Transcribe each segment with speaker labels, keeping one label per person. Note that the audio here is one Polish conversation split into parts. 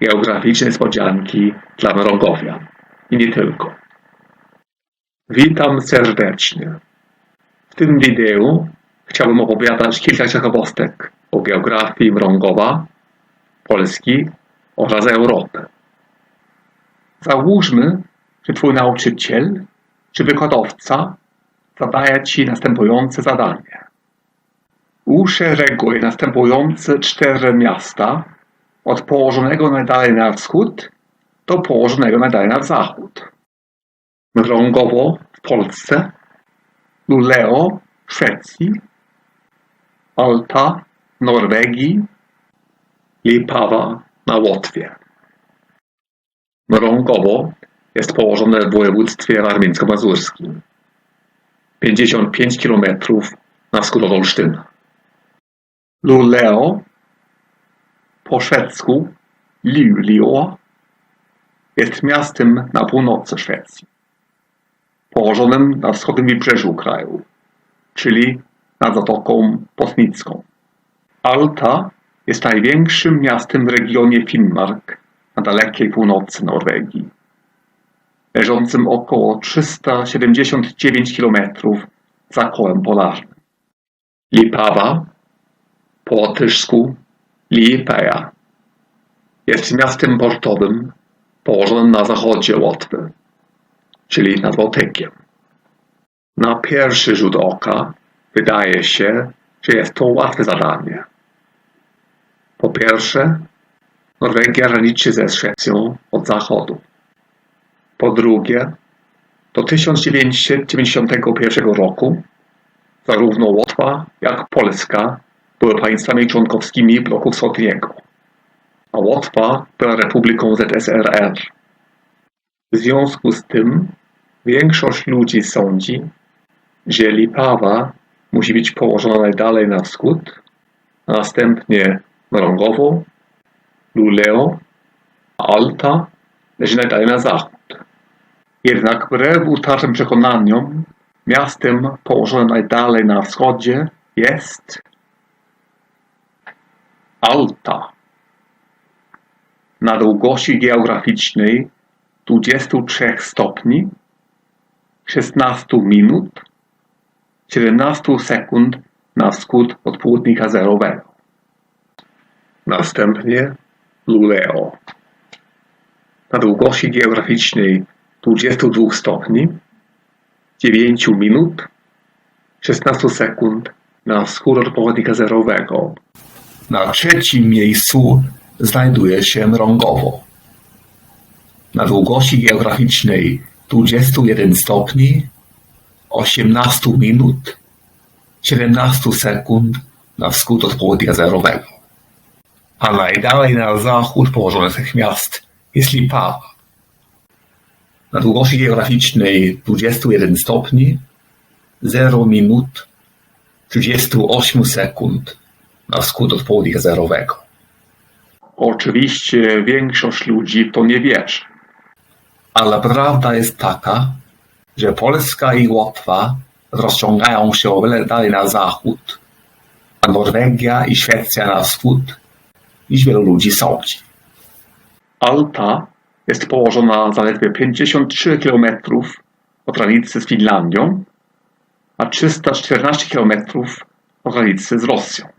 Speaker 1: geograficzne niespodzianki dla Mrągowian i nie tylko. Witam serdecznie. W tym wideo chciałbym opowiadać kilka ciekawostek o geografii Mrągowa, Polski oraz Europy. Załóżmy, że Twój nauczyciel czy wykładowca zadaje Ci następujące zadanie. Uszereguj następujące cztery miasta od położonego najdalej na wschód do położonego najdalej na zachód. Mrągowo w Polsce, Luleå w Szwecji, Alta w Norwegii, Lipawa na Łotwie. Mrągowo jest położone w województwie warmińsko-mazurskim. 55 km na wschód od Olsztyna. Luleå po szwedzku Luleå jest miastem na północy Szwecji, położonym na wschodnim wybrzeżu kraju, czyli nad Zatoką Postnicką. Alta jest największym miastem w regionie Finnmark na dalekiej północy Norwegii, leżącym około 379 km za kołem polarnym. Lipawa, po łatyszsku Lipeja, jest miastem portowym położonym na zachodzie Łotwy, czyli nad Bałtykiem. Na pierwszy rzut oka wydaje się, że jest to łatwe zadanie. Po pierwsze, Norwegia graniczy ze Szwecją od zachodu. Po drugie, do 1991 roku zarówno Łotwa jak Polska były państwami członkowskimi bloku wschodniego, a Łotwa była republiką ZSRR. W związku z tym większość ludzi sądzi, że Lipawa musi być położona najdalej na wschód, a następnie Mrągowo, Luleå, a Alta leży najdalej na zachód. Jednak wbrew utartym przekonaniom, miastem położonym najdalej na wschodzie jest Alta. Na długości geograficznej 23 stopni, 16 minut, 17 sekund na wschód od południka zerowego. Następnie Luleå. Na długości geograficznej 22 stopni, 9 minut, 16 sekund na wschód od południka zerowego. Na trzecim miejscu znajduje się Mrągowo. Na długości geograficznej 21 stopni, 18 minut, 17 sekund na wschód od południa zerowego. A najdalej na zachód położone z tych miast jest Lipawa. Na długości geograficznej 21 stopni, 0 minut, 38 sekund na wschód od południa zerowego. Oczywiście większość ludzi to nie wierzy. Ale prawda jest taka, że Polska i Łotwa rozciągają się o wiele dalej na zachód, a Norwegia i Szwecja na wschód, niż wielu ludzi sądzi. Alta jest położona zaledwie 53 km od granicy z Finlandią, a 314 km od granicy z Rosją.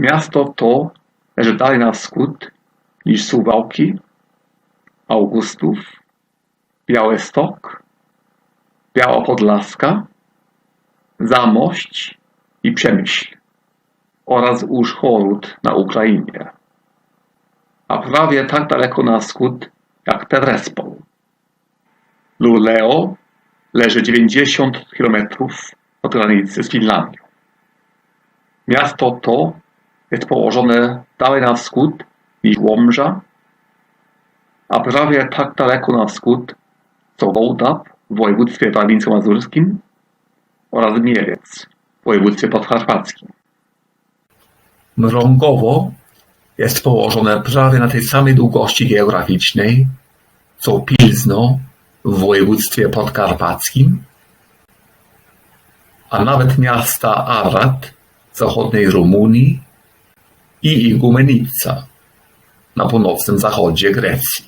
Speaker 1: Miasto to leży dalej na wschód niż Suwałki, Augustów, Białystok, Białopodlaska, Zamość i Przemyśl oraz Użchorod na Ukrainie, a prawie tak daleko na wschód jak Terespol. Luleå leży 90 km od granicy z Finlandią. Miasto to jest położone dalej na wschód niż Łomża, a prawie tak daleko na wschód co Wołdap w województwie warmińsko-mazurskim oraz Mielec w województwie podkarpackim. Mrągowo jest położone prawie na tej samej długości geograficznej co Pilzno w województwie podkarpackim, a nawet miasta Arad w zachodniej Rumunii i Igumenica na północnym zachodzie Grecji.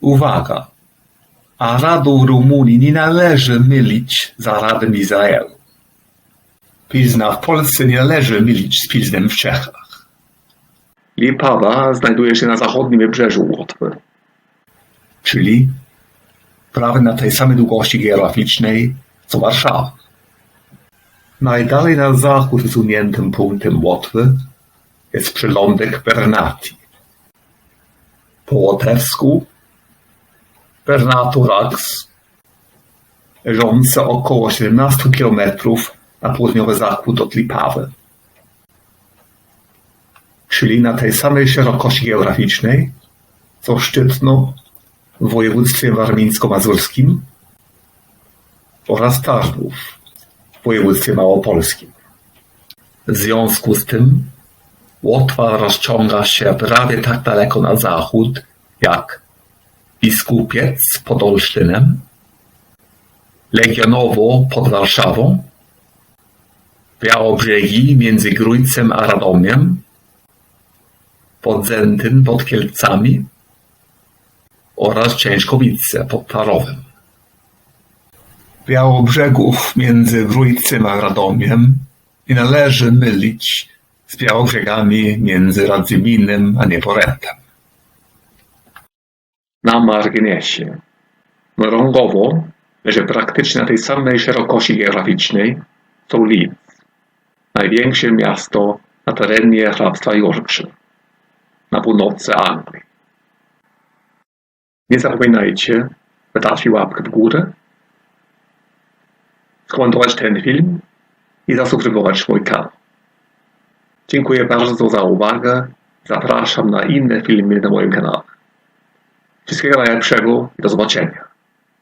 Speaker 1: Uwaga! A Radą Rumunii nie należy mylić z Radem Izraelu. Pilzna w Polsce nie należy mylić z Pilznem w Czechach. Lipawa znajduje się na zachodnim wybrzeżu Łotwy. Czyli prawie na tej samej długości geograficznej co Warszawa. Najdalej na zachód wysuniętym punktem Łotwy jest przylądek Bernati. Po łotewsku Bernaturax, leżący około 17 km na południowy zachód od Lipawy. Czyli na tej samej szerokości geograficznej, co Szczytno w województwie warmińsko-mazurskim oraz Tarnów w województwie małopolskim. W związku z tym Łotwa rozciąga się prawie tak daleko na zachód jak Biskupiec pod Olsztynem, Legionowo pod Warszawą, Białobrzegi między Grójcem a Radomiem, Podzętyn pod Kielcami oraz Ciężkowice pod Tarowem. Białobrzegów między Grójcem a Radomiem nie należy mylić z Białobrzegami między Radzyminem a Nieporentem. Na marginesie. Mrągowo leży praktycznie na tej samej szerokości geograficznej co Leeds, największe miasto na terenie hrabstwa Yorkshire, na północy Anglii. Nie zapominajcie, by dać łapkę w górę, skomentować ten film i zasubskrybować mój kanał. Dziękuję bardzo za uwagę. Zapraszam na inne filmy na moim kanale. Wszystkiego najlepszego i do zobaczenia.